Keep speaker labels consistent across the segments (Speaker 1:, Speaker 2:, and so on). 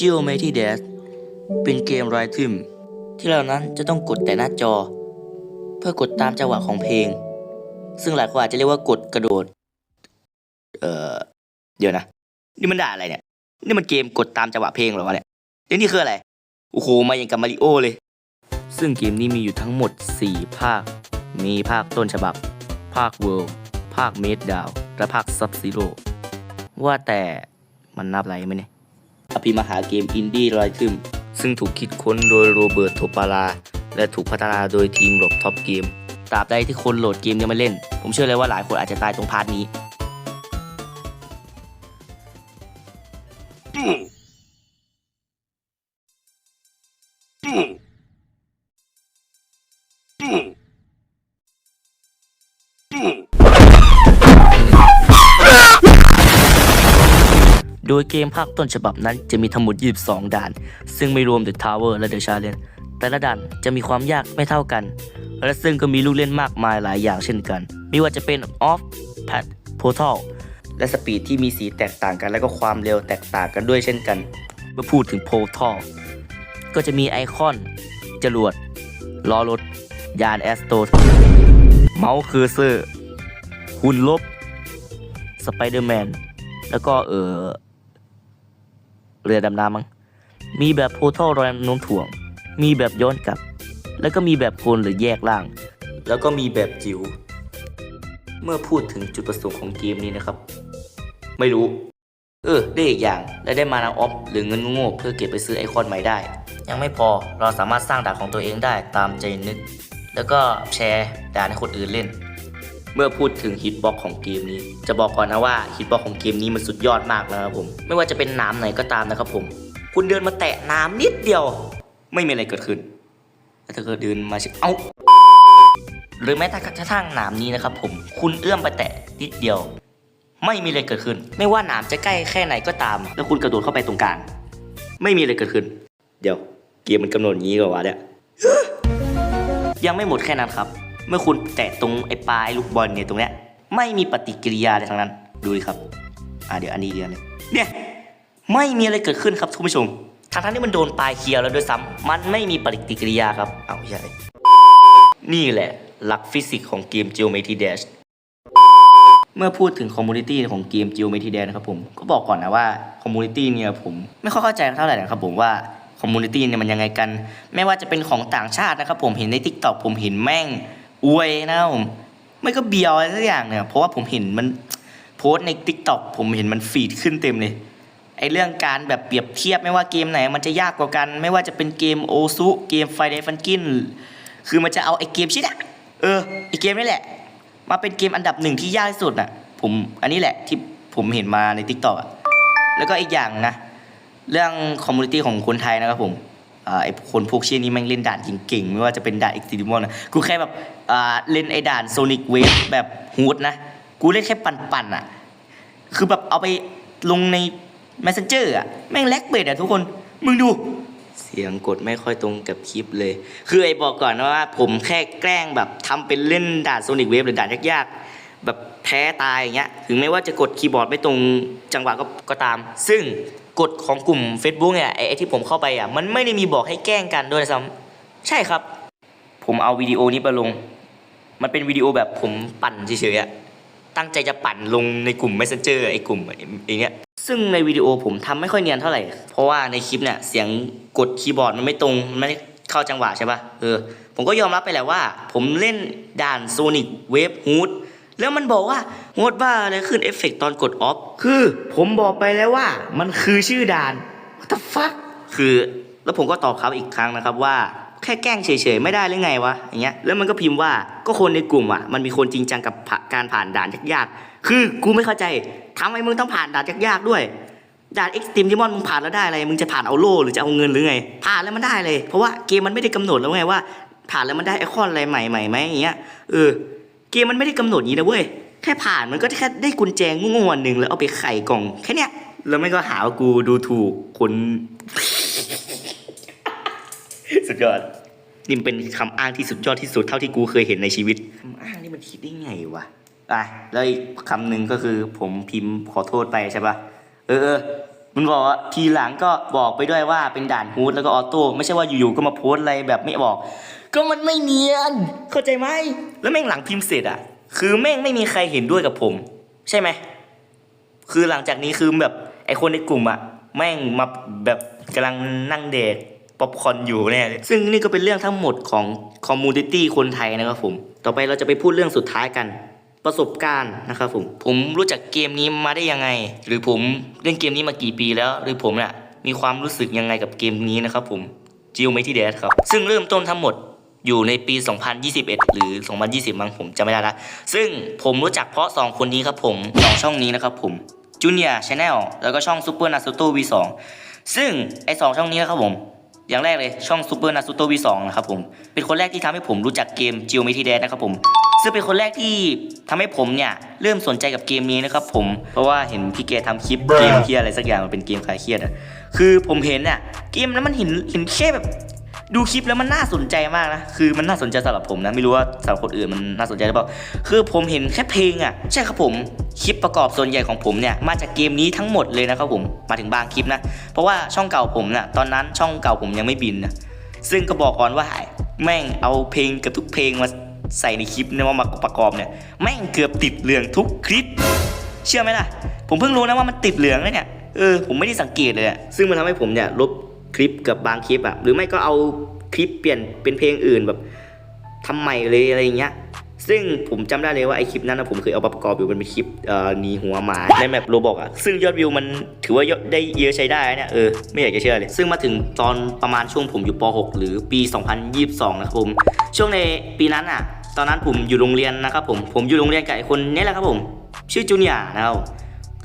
Speaker 1: Geometry Dash เป็นเกมไรทึมที่เรานั้นจะต้องกดแต่หน้าจอ เพื่อกดตามจังหวะของเพลง ซึ่งหลายคนอาจจะเรียกว่ากดกระโดด เอ่อ เดี๋ยวนะ นี่มันด่าอะไรเนี่ย นี่มันเกมกดตามจังหวะเพลงหรอวะเนี่ยเดี๋ยวนี่คืออะไร โอ้โห มาอย่างกับมาริโอเลย ซึ่งเกมนี้มีอยู่ทั้งหมด 4 ภาค มีภาคต้นฉบับ ภาคเวิลด์ภาคเมดดาวและภาคซับซิโร่ว่าแต่มันนับอะไรไหมเนี่ย ภิมหาเกมอินดี้รอยขึ้น ซึ่งถูกคิดค้นโดยโรเบิร์ตโทปารา และถูกพัฒนาโดยทีมหลบท็อปเกมตราบใดที่คนโหลดเกมนี้มาเล่น ผมเชื่อเลยว่าหลายคนอาจจะตายตรงพาร์ทนี้ โดยเกมภาคต้นฉบับนั้นจะมีทั้งหมด 22 ด่าน ซึ่งไม่รวม The Tower และ The Challenge แต่ละด่านจะมีความยากไม่เท่ากัน และซึ่งก็มีลูกเล่นมากมายหลายอย่างเช่นกัน ไม่ว่าจะเป็น Off Pad Portal และสปีดที่มีสีแตกต่างกันและก็ความเร็วแตกต่างกันด้วยเช่นกัน เมื่อพูดถึง Portal ก็จะมีไอคอน จรวดล้อรถ ยานแอสโตเมาส์เคอร์เซอร์หุ่นลบ สไปเดอร์แมน แล้วก็เออ เรือดำน้ำมั้งมีแบบโพทัลรงโน้มถ่วง มีแบบย้อนกลับ แล้วก็มีแบบโคนหรือแยกล่าง แล้วก็มีแบบจิ๋วเมื่อพูดถึงจุดประสงค์ของเกมนี้นะครับ ไม่รู้ เออ ได้อีกอย่าง และได้มานาออฟหรือเงินโง่เพื่อเก็บไปซื้อไอคอนใหม่ได้ ยังไม่พอเราสามารถสร้างด่านของตัวเองได้ตามใจนึก แล้วก็แชร์ด่านให้คนอื่นเล่น เมื่อพูดถึงฮิตบ็อกของเกมนี้ จะบอกก่อนนะว่าฮิตบ็อกของเกมนี้มันสุดยอดมากนะครับผม ไม่ว่าจะเป็นน้ำไหนก็ตามนะครับผม คุณเดินมาแตะน้ำนิดเดียว ไม่มีอะไรเกิดขึ้นแต่ถ้าเกิดเดินมาเชเอ้าหรือแม้แต่กระทั่งหนามนี้นะครับผมคุณเอื้อมไปแตะนิดเดียว ไม่มีอะไรเกิดขึ้น ไม่ว่าหนามจะใกล้แค่ไหนก็ตาม แล้วคุณกระโดดเข้าไปตรงกลางไม่มีอะไรเกิดขึ้น เดี๋ยว เกมมันกำหนดงี้ก่อนวะเนี่ยยังไม่หมดแค่นั้นครับ เมื่อคุณแตะตรงไอ้ปลายลูกบอลเนี่ยตรงเนี้ยไม่มีปฏิกิริยาอะไรทั้งนั้น ดูดิครับ อ่าเดี๋ยวอันนี้เดียวเลยเนี่ยไม่มีอะไรเกิดขึ้นครับคุณผู้ชมทางทั้งที่มันโดนปลายเคียวแล้วด้วยซ้ำมันไม่มีปฏิกิริยาครับ เอาใช่นี่แหละ หลักฟิสิกส์ของเกม Geometry Dash เมื่อพูดถึงคอมมูนิตี้ของเกม Geometry Dash นะครับผม ก็บอกก่อนนะว่าคอมมูนิตี้เนี่ยผมไม่ค่อยเข้าใจเท่าไหร่นะครับผมว่าคอมมูนิตี้เนี่ยมันยังไงกัน ไม่ว่าจะเป็นของต่างชาตินะครับผมเห็นใน Tik t o k ผมเห็นแม่ง อวยนะครับผมไม่ก็เบียวอะไรสักอย่างเนี่ยเพราะว่าผมเห็นมันโพสใน Tik t o k ผมเห็นมันฟีดขึ้นเต็มเลยไอเรื่องการแบบเปรียบเทียบไม่ว่าเกมไหน มันจะยากกว่ากัน ไม่ว่าจะเป็นเกมโอซุเกมไฟเดฟันกิน คือมันจะเอาไอเกมชิดอะเออไอเกมนี่แหละ มาเป็นเกมอันดับหนึ่งที่ยากที่สุดน่ะ ผมอันนี้แหละที่ผมเห็นมาใน t ิ k t o k อะแล้วก็อีกอย่างนะ เรื่องคอมมูนิตี้ของคนไทยนะครับผม ไอ้คนพวกเชี่ยนี้แม่งเล่นด่านเก่งๆ ไม่ว่าจะเป็นด่าน e x t r e m นะ กูแค่แบบเล่นไอ้ด่านโซนิกเวฟแบบฮูดนะ กูเล่นแค่ปั่นๆอะ คือแบบเอาไปลงใน Messenger อะ แม่งแลกเบดอะทุกคน มึงดู เสียงกดไม่ค่อยตรงกับคลิปเลย คือไอ้บอกก่อนนะว่า ผมแค่แกล้งแบบทำเป็นเล่นด่านโซนิกเวฟหรือด่านยากๆ แบบ แพ้ตายอย่างเงี้ยถึงแม้ว่าจะกดคีย์บอร์ดไม่ตรงจังหวะก็ก็ตาม ซึ่งกฎของกลุ่ม Facebook เนี่ยไอ้ที่ผมเข้าไปอะมันไม่ได้มีบอกให้แกล้งกันด้วยซ้ำใช่ครับ ผมเอาวิดีโอนี้ไปลง มันเป็นวิดีโอแบบผมปั่นเฉยๆอะตั้งใจจะปั่นลงในกลุ่ม Messenger ไอ้กลุ่มไอ้เนี้ยซึ่งในวิดีโอผมทำไม่ค่อยเนียนเท่าไหร่ เพราะว่าในคลิปเนี่ยเสียงกดคีย์บอร์ดมันไม่ตรงมันไม่เข้าจังหวะใช่ปะเออผมก็ยอมรับไปแหละว่า ผมเล่นด่าน Sonic Wave Hood แล้วมันบอกว่าโฮดว่าอะไรขึ้นเอฟเฟกตอนกดออฟคือผมบอกไปแล้วว่า มันคือชื่อด่าน What the fuck คือแล้วผมก็ตอบเขาอีกครั้งนะครับว่าแค่แกล้งเฉยๆไม่ได้หรือไงวะอย่างเงี้ยแล้วมันก็พิมพ์ว่าก็คนในกลุ่มอะมันมีคนจริงจังกับผ่าการผ่านด่านยากๆคือกูไม่เข้าใจทำไมมึงต้องผ่านด่านยากๆด้วยด่านเอ็กซ์ตรีมดิมอนมึงผ่านแล้วได้อะไรมึงจะผ่านเอาโล่หรือจะเอาเงินหรือไง ผ่านแล้วมันได้เลย เพราะว่าเกมมันไม่ได้กำหนดแล้วไงว่า ผ่านแล้วมันได้ไอคอนอะไรใหม่ใหม่ไหมอย่างเงี้ยเออ เกมมันไม่ได้กำหนดอย่างนี้นะเว้ย แค่ผ่านมันก็แค่ได้กุญแจงงๆอันหนึ่งแล้วเอาไปไขกล่องแค่เนี้ย แล้วไม่ก็หาว่ากูดูถูกคน สุดยอด นี่มันเป็นคำอ้างที่สุดยอดที่สุดเท่าที่กูเคยเห็นในชีวิตคำอ้างนี่มันคิดได้ไงวะอะแล้วอีกคำหนึ่งก็คือผมพิมพ์ขอโทษไปใช่ปะเออเออมันบอกว่าทีหลังก็บอกไปด้วยว่าเป็นด่านฮูดแล้วก็ออโต้ไม่ใช่ว่าอยู่ๆก็มาโพสต์อะไรแบบไม่บอก ก็มันไม่เนียน เข้าใจไหม แล้วแม่งหลังพิมพ์เสร็จอะ คือแม่งไม่มีใครเห็นด้วยกับผม ใช่ไหม คือหลังจากนี้คือแบบไอคนในกลุ่มอะแม่งมาแบบกำลังนั่งเดทป๊อปคอนอยู่แน่เลยซึ่งนี่ก็เป็นเรื่องทั้งหมดของคอมมูนิตี้คนไทยนะครับผม ต่อไปเราจะไปพูดเรื่องสุดท้ายกัน ประสบการณ์นะครับผม ผมรู้จักเกมนี้มาได้ยังไง หรือผมเล่นเกมนี้มากี่ปีแล้ว หรือผมเนี่ยมีความรู้สึกยังไงกับเกมนี้นะครับผม g e o m e t r y Dash ครับ ซึ่งเริ่มต้นทั้งหมด อยู่ในปี 2021 หรือ 2020 มั้งผมจำไม่ได้ละซึ่งผมรู้จักเพราะ 2 คนนี้ครับผมสองช่องนี้นะครับผม Junior Channel แล้วก็ช่อง Super Naruto V2 ซึ่งไอสองช่องนี้นะครับผมอย่างแรกเลยช่อง Super Naruto V2 นะครับผมเป็นคนแรกที่ทำให้ผมรู้จักเกม Geometry Dash นะครับผมซึ่งเป็นคนแรกที่ทำให้ผมเนี่ยเริ่มสนใจกับเกมนี้นะครับผมเพราะว่าเห็นพี่เกทำคลิปเกมเครียดอะไรสักอย่างมันเป็นเกมคลายเครียดอะคือผมเห็นอะเกมนั้นมันเห็นเห็นแค่แบบ ดูคลิปแล้วมันน่าสนใจมากนะ คือมันน่าสนใจสำหรับผมนะ ไม่รู้ว่าสำหรับคนอื่นมันน่าสนใจหรือเปล่า คือผมเห็นแค่เพลงอะ ใช่ครับผม คลิปประกอบส่วนใหญ่ของผมเนี่ย มาจากเกมนี้ทั้งหมดเลยนะครับผม มาถึงบางคลิปนะ เพราะว่าช่องเก่าผมน่ะ ตอนนั้นช่องเก่าผมยังไม่บินนะ ซึ่งก็บอกก่อนว่าแม่งเอาเพลงกับทุกเพลงมาใส่ในคลิปเนี่ยว่ามาประกอบเนี่ย แม่งเกือบติดเหลืองทุกคลิป เชื่อไหมล่ะ ผมเพิ่งรู้นะว่ามันติดเหลืองเลยเนี่ย เออ ผมไม่ได้สังเกตเลย ซึ่งมันทำให้ผมเนี่ยลบ คลิปกับบางคลิปอะหรือไม่ก็เอาคลิปเปลี่ยนเป็นเพลงอื่นแบบทำใหม่เลยอะไรเงี้ย ซึ่งผมจำได้เลยว่าไอคลิปนั้นนะผมเคยเอาประกอบอยู่เป็นคลิปเอ่อหนีหัวหมาในแมปโรบอกอะซึ่งยอดวิวมันถือว่ายอดได้เยอะใช้ได้เนี่ยเออไม่อยากจะเชื่อเลย ซึ่งมาถึงตอนประมาณช่วงผมอยู่ป .6 หรือปี 2022 นะครับผม ช่วงในปีนั้นอะตอนนั้นผมอยู่โรงเรียนนะครับผมผมอยู่โรงเรียนกับไอคนนี้แหละครับผม ชื่อจูเนียร์นะครับ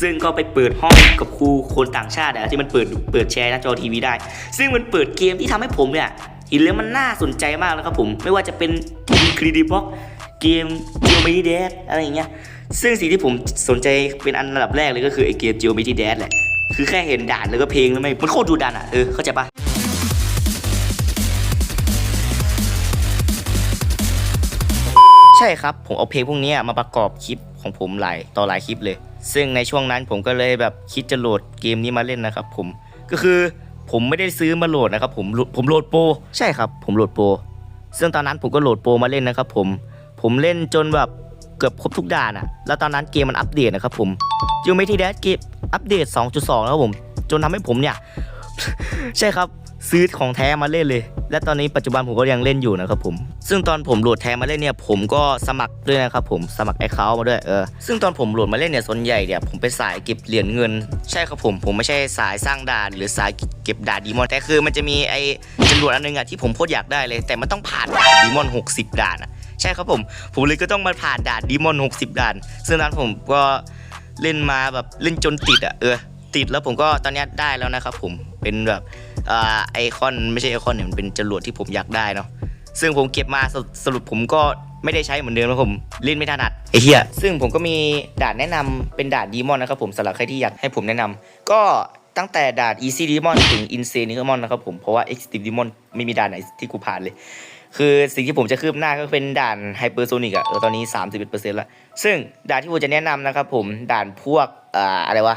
Speaker 1: ซึ่งก็ไปเปิดห้องกับครูคนต่างชาติอะที่มันเปิดเปิดแชร์หน้าจอทีวีได้ ซึ่งมันเปิดเกมที่ทำให้ผมเนี่ยเห็นแล้วมันน่าสนใจมากนะครับผมไม่ว่าจะเป็นครีดิบ็อกเกม Geometry Dash อะไรอย่างเงี้ยซึ่งสิ่งที่ผมสนใจเป็นอันดับแรกเลยก็คือไอเกม Geometry Dash แหละคือแค่เห็นด่านแล้วก็เพลงแล้วไม่มันโคตรดูดันอะเออเข้าใจปะใช่ครับ ผมเอาเพลงพวกนี้มาประกอบคลิปของผมหลายต่อหลายคลิปเลย ซึ่งในช่วงนั้นผมก็เลยแบบคิดจะโหลดเกมนี้มาเล่นนะครับผมก็คือผมไม่ได้ซื้อมาโหลดนะครับผมโหลดผมโหลดโปรใช่ครับ ผมโหลดโปรซึ่งตอนนั้นผมก็โหลดโปรมาเล่นนะครับผมผมเล่นจนแบบเกือบครบทุกด่านอะแล้วตอนนั้นเกมมันอัปเดตนะครับผมจิวเมทีแดเกมอัปเดต 2.2 แล้วครับผม จนทำให้ผมเนี่ย ใช่ครับซื้อของแท้มาเล่นเลย และตอนนี้ปัจจุบันผมก็ยังเล่นอยู่นะครับผม ซึ่งตอนผมโหลดแท้มาเล่นเนี่ยผมก็สมัครด้วยนะครับผมสมัครไอเคามาด้วยเออซึ่งตอนผมโหลดมาเล่นเนี่ยส่วนใหญ่เนี่ยผมไปสายเก็บเหรียญเงิน ใช่ครับผมผมไม่ใช่สายสร้างด่านหรือสายเก็บด่านดีมอนแต่คือมันจะมีไอจรวดอันนึงอะที่ผมโคตรอยากได้เลย แต่มันต้องผ่านด่านดีมอน 60 ด่านอะใช่ครับผม ผมเลยก็ต้องมาผ่านด่านดีมอน 60 ด่าน ซึ่งตอนนั้นผมก็เล่นมาแบบเล่นจนติดอะเออติดแล้วผมก็ตอนนี้ได้แล้วนะครับผมเป็นแบบ ไอคอนไม่ใช่ไอคอนเนี่ยมันเป็นจรวดที่ผมอยากได้เนาะซึ่งผมเก็บมาสรุปสรุปผมก็ไม่ได้ใช้เหมือนเดิมนะผมเล่นไม่ถนัดไอเหี้ยซึ่งผมก็มีด่านแนะนำเป็นด่านดีมอนนะครับผมสำหรับใครที่อยากให้ผมแนะนำก็ตั้งแต่ด่าน Easy Demon ถึง Insane Demon นะครับผมเพราะว่า Extreme Demon ไม่มีด่านไหนที่กูผ่านเลย คือสิ่งที่ผมจะคืบหน้าก็เป็นด่านไฮเปอร์โซนิกอะเออตอนนี้ 31%แล้ว ซึ่งด่านที่ผมจะแนะนำนะครับผมด่านพวกอ่าอะไรวะ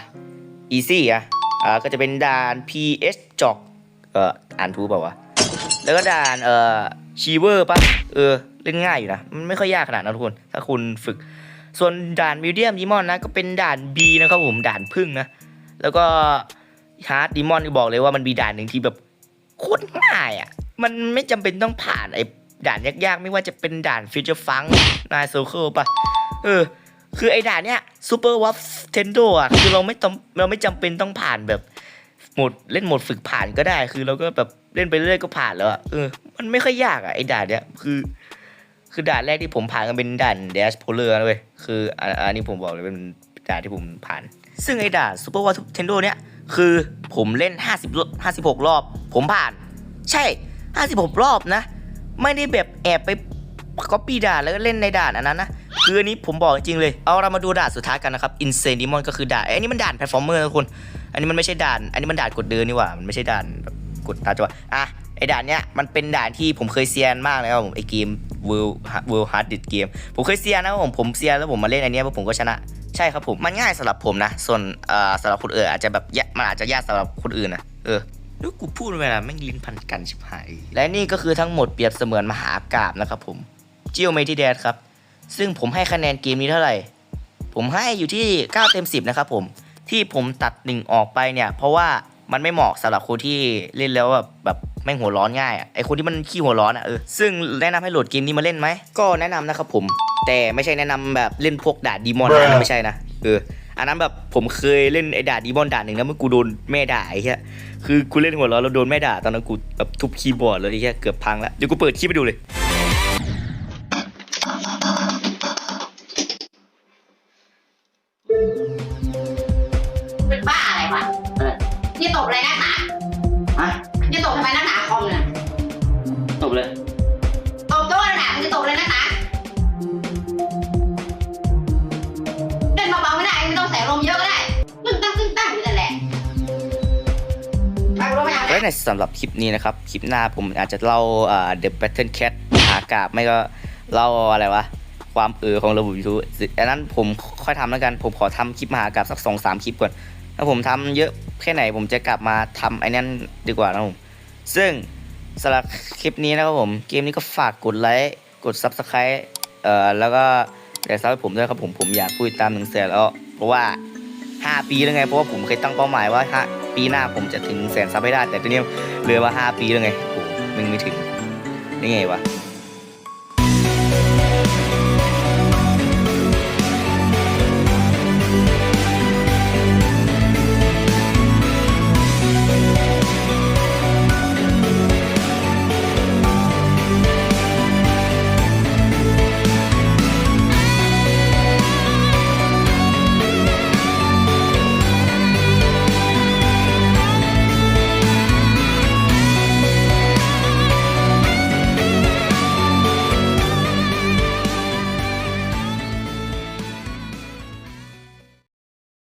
Speaker 1: easy อะอ่าก็จะเป็นด่าน ps จอก เอ่ออ่านถูเปล่าวะ แล้วก็ด่านเอ่อชีเวอร์ปะเออ เล่นง่ายอยู่นะ มันไม่ค่อยยากขนาดนั้นทุกคน ถ้าคุณฝึก ส่วนด่านมิวเดียมดีมอนนะ ก็เป็นด่าน B นะครับผม ด่านพึ่งนะ แล้วก็ฮาร์ดดีมอนก็บอกเลยว่ามันมีด่านหนึ่งที่แบบโคตรง่ายอะ มันไม่จำเป็นต้องผ่านไอ้ด่านยากๆ ไม่ว่าจะเป็นด่านฟิวเจอร์ฟังนายโซเคิลปะเออ คือไอ้ด่านเนี้ยซูเปอร์วัฟเทนโดอะ คือเราไม่ต้องเราไม่จำเป็นต้องผ่านแบบ โหมดเล่นโหมดฝึกผ่านก็ได้ คือเราก็แบบเล่นไปเรื่อยก็ผ่านแล้วอะเออมันไม่ค่อยยากอะไอ้ด่านเนี้ยคือ คือด่านแรกที่ผมผ่านก็เป็นด่านเดชโพเลอร์นะเว้ยคืออันอันนี้ผมบอกเลยเป็นด่านที่ผมผ่าน ซึ่งไอ้ด่านซูเปอร์วัฟเทนโดเนี้ยคือผมเล่น 50รอบ56 รอบ ผมผ่าน ใช่ 56 รอบนะ ไม่ได้แบบแอบไปก๊อปปี้ด่านแล้วก็เล่นในด่านอันนั้นนะ คืออันนี้ผมบอกจริงเลย เอาเรามาดูด่านสุดท้ายกันนะครับ Insane Demon ก็คือด่านเอ้นนี้มันด่านแพลตฟอร์มเมอร์นะทุกคน อันนี้มันไม่ใช่ด่าน อันนี้มันด่านกดเดินนี่หว่า มันไม่ใช่ด่านแบบกดตาจังหวะอะไอ้ด่านเนี้ยมันเป็นด่านที่ผมเคยเซียนมากเลยครับผมไอ้เกม World World Hard Disk Game ผมเคยเซียนนะครับผมผมเซียนแล้วผมมาเล่นอันเนี้ยแล้วผมก็ชนะใช่ครับผมมันง่ายสำหรับผมนะ ส่วนเอ่อสำหรับคนอื่นอาจจะแบบยะมันอาจจะยากสำหรับคนอื่นนะเออแล้วกูพูดไปละแม่งลิ้นพันกันชิบหายและนี่ก็คือทั้งหมดเปรียบเสมือนมหากราบนะครับผมจิโอเมทิเดดครับ ซึ่งผมให้คะแนนเกมนี้เท่าไหร่ ผมให้อยู่ที่ 9 เต็ม 10 นะครับผม ที่ผมตัดหนึ่งออกไปเนี่ย เพราะว่ามันไม่เหมาะสำหรับคนที่เล่นแล้วแบบแบบแม่งหัวร้อนง่ายอะไอคนที่มันขี้หัวร้อนอะเออซึ่งแนะนำให้โหลดเกมนี้มาเล่นไหมก็แนะนำนะครับผม แต่ไม่ใช่แนะนำแบบเล่นพวกด่าดีมอนนะไม่ใช่นะเอออันนั้นแบบผมเคยเล่นไอ้ด่าดีมอนด่านหนึ่งแล้วเมื่อกูโดนแม่ด่าไอ้เหี้ยคือกูเล่นหัวร้อนแล้วโดนแม่ด่าตอนนั้นกูแบบทุบคีย์บอร์ดเลยไอ้เหี้ยเกือบพังแล้วเดี๋ยวกูเปิดคลิปไปดูเลย
Speaker 2: บอะไรนักหนา
Speaker 1: ฮะ
Speaker 2: นี่ตบทำไมนักหนาคอมเนี่ย
Speaker 1: ตบเลย
Speaker 2: ตบโต๊ะนักหนามึงจะตบอะไรนักหนาเล่นเบาๆไม่ได้ไม่ต้องใส่ลมเยอะก็ได้ตึ้งตั้งตึ้งตั้งอยู่นั่นแหละไปรู้ไหมเอา
Speaker 1: และในสำหรับคลิปนี้นะครับ คลิปหน้าผมอาจจะเล่าอ่า The Battle Cat หากาบไม่ก็เล่าอะไรวะ ความเออของระบบ YouTube อันนั้นผมค่อยทำแล้วกัน ผมขอทำคลิปมหากาบสักสองสามคลิปก่อน ถ้าผมทำเยอะ แค่ไหนผมจะกลับมาทำไอ้นั่นดีกว่านะครับผมซึ่งสำหรับคลิปนี้นะครับผมเกมนี้ก็ฝากกดไลค์กด Subscribe เอ่อแล้วก็แต่ซับให้ผมด้วยครับผมผมอยากพูดตามหนึ่งแสนแล้วเพราะว่า 5 ปีแล้วไงเพราะว่าผมเคยตั้งเป้าหมายว่าห้าปีหน้าผมจะถึงแสนซับให้ได้แต่ตอนนี้เหลือว่า 5 ปีแล้วไงโอ้โหมึงไม่ถึงนี่ไงวะ